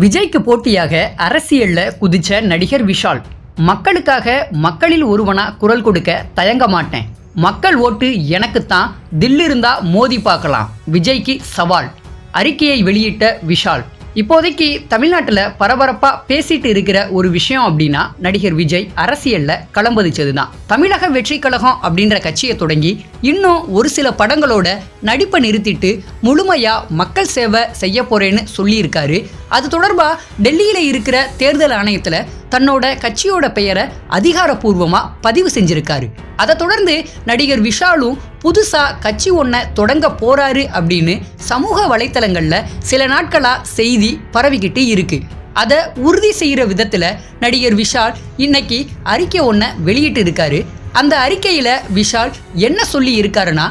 விஜய்க்கு போட்டியாக அரசியல்ல குதிச்ச நடிகர் விஷால். மக்களுக்காக மக்களில் ஒருவனா குரல் கொடுக்க தயங்க மாட்டேன். மக்கள் ஓட்டு எனக்குத்தான் தில்லு இருந்தா மோதி பார்க்கலாம். விஜய்க்கு சவால். அறிக்கையை வெளியிட்ட விஷால். இப்போதைக்கு தமிழ்நாட்டில் பரபரப்பாக பேசிட்டு இருக்கிற ஒரு விஷயம் அப்படின்னா நடிகர் விஜய் அரசியலில் களம்பதிச்சது தான் தமிழக வெற்றி கழகம் அப்படின்ற கட்சியை தொடங்கி இன்னும் ஒரு சில படங்களோட நடிப்பை நிறுத்திட்டு முழுமையாக மக்கள் சேவை செய்ய போறேன்னு சொல்லியிருக்காரு. அது தொடர்பாக டெல்லியில் இருக்கிற தேர்தல் ஆணையத்தில் தன்னோட கட்சியோட பெயரை அதிகாரப்பூர்வமாக பதிவு செஞ்சிருக்காரு. அதை தொடர்ந்து நடிகர் விஷாலும் புதுசாக கட்சி ஒன்றை தொடங்க போறாரு அப்படின்னு சமூக வலைத்தளங்களில் சில நாட்களாக செய்தி பரவிக்கிட்டு இருக்கு. அதை உறுதி செய்கிற விதத்தில் நடிகர் விஷால் இன்னைக்கு அறிக்கை ஒன்றை வெளியிட்டு இருக்காரு. அந்த அறிக்கையில் விஷால் என்ன சொல்லி இருக்காருன்னா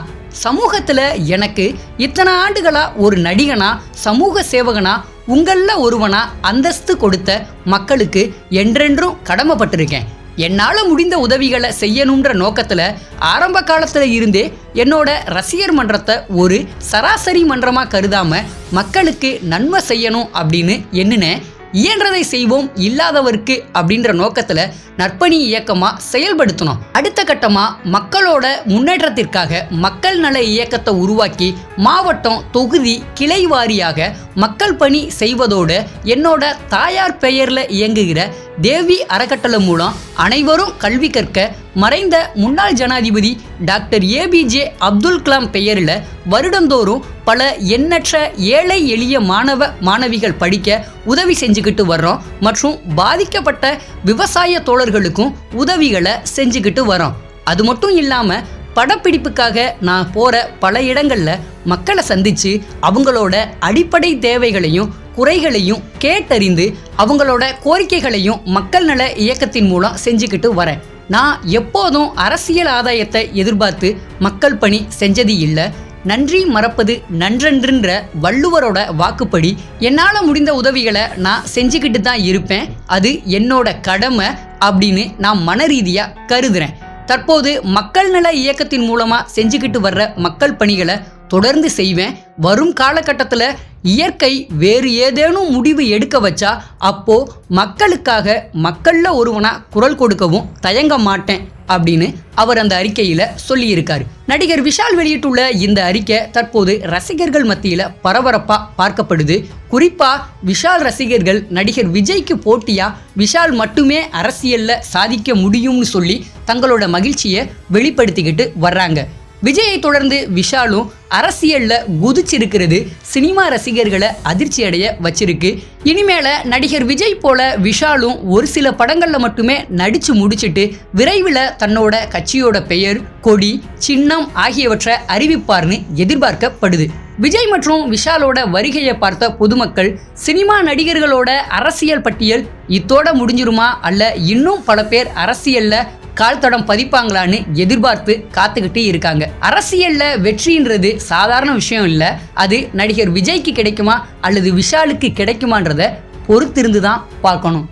சமூகத்தில் எனக்கு இத்தனை ஆண்டுகளாக ஒரு நடிகனா சமூக சேவகனா உங்களில் ஒருவனா அந்தஸ்து கொடுத்த மக்களுக்கு என்றென்றும் கடமைப்பட்டிருக்கேன். என்னால் முடிந்த உதவிகளை செய்யணுன்ற நோக்கத்தில் ஆரம்ப காலத்தில் இருந்தே என்னோட ரசிகர் மன்றத்தை ஒரு சராசரி மன்றமாக கருதாமல் மக்களுக்கு நன்மை செய்யணும் அப்படின்னு என்னென்ன இயன்றதை செய்வோம் இல்லாதவருக்கு அப்படின்ற நோக்கத்தில் நற்பணி இயக்கமாக செயல்படுத்தணும். அடுத்த கட்டமாக மக்களோட முன்னேற்றத்திற்காக மக்கள் நல இயக்கத்தை உருவாக்கி மாவட்டம் தொகுதி கிளை வாரியாக மக்கள் பணி செய்வதோடு என்னோட தாயார் பெயரில் இயங்குகிற தேவி அறக்கட்டளை மூலம் அனைவரும் கல்வி கற்க மறைந்த முன்னாள் ஜனாதிபதி டாக்டர் ஏபிஜே அப்துல் கலாம் பெயரில் வருடந்தோறும் பல எண்ணற்ற ஏழை எளிய மாணவ மாணவிகள் படிக்க உதவி செஞ்சுக்கிட்டு வர்றோம் மற்றும் பாதிக்கப்பட்ட விவசாய தோழர்களுக்கும் உதவிகளை செஞ்சுக்கிட்டு வரோம். அது மட்டும் இல்லாமல் படப்பிடிப்புக்காக நான் போகிற பல இடங்களில் மக்களை சந்தித்து அவங்களோட அடிப்படை தேவைகளையும் குறைகளையும் கேட்டறிந்து அவங்களோட கோரிக்கைகளையும் மக்கள் நல இயக்கத்தின் மூலம் செஞ்சுக்கிட்டு வரேன். நான் எப்போதும் அரசியல் ஆதாயத்தை எதிர்பார்த்து மக்கள் பணி செஞ்சது இல்லை. நன்றி மறப்பது நன்றென்றுன்ற வள்ளுவரோட வாக்குப்படி. என்னால் முடிந்த உதவிகளை நான் செஞ்சுக்கிட்டு தான் இருப்பேன். அது என்னோட கடமை அப்படின்னு நான் மன ரீதியாக கருதுறேன். தற்போது மக்கள் நல இயக்கத்தின் மூலமாக செஞ்சுக்கிட்டு வர்ற மக்கள் பணிகளை தொடர்ந்து செய்வேன். வரும் காலகட்டத்தில் இயற்கை வேறு ஏதேனும் முடிவு எடுக்க வச்சா அப்போ மக்களுக்காக மக்களில் ஒருவனா குரல் கொடுக்கவும் தயங்க மாட்டேன். அப்படின்னு அவர் அந்த அறிக்கையில் சொல்லியிருக்கார். நடிகர் விஷால் வெளியிட்டுள்ள இந்த அறிக்கை தற்போது ரசிகர்கள் மத்தியில் பரபரப்பாக பார்க்கப்படுது. குறிப்பாக விஷால் ரசிகர்கள் நடிகர் விஜய்க்கு போட்டியா விஷால் மட்டுமே அரசியலில் சாதிக்க முடியும்னு சொல்லி தங்களோட மகிழ்ச்சியை வெளிப்படுத்திக்கிட்டு வர்றாங்க. விஜயை தொடர்ந்து விஷாலும் அரசியல்ல குதிச்சிருக்கிறது. சினிமா ரசிகர்களை அதிர்ச்சி அடைய வச்சிருக்கு. இனிமேல நடிகர் விஜய் போல விஷாலும் ஒரு சில படங்கள்ல மட்டுமே நடிச்சு முடிச்சிட்டு விரைவில் தன்னோட கட்சியோட பெயர் கொடி சின்னம் ஆகியவற்றை அறிவிப்பார்னு எதிர்பார்க்கப்படுது. விஜய் மற்றும் விஷாலோட வருகையை பார்த்த பொதுமக்கள் சினிமா நடிகர்களோட அரசியல் பட்டியல் இத்தோட முடிஞ்சிருமா? அல்ல இன்னும் பல பேர் அரசியல்ல கால் தடம் பதிப்பாங்களான்னு எதிர்பார்த்து காத்துக்கிட்டு இருக்காங்க. அரசியல்ல வெற்றின்றது சாதாரண விஷயம் இல்லை. அது நடிகர் விஜய்க்கு கிடைக்குமா அல்லது விஷாலுக்கு கிடைக்குமான்றத பொறுத்திருந்து தான் பார்க்கணும்.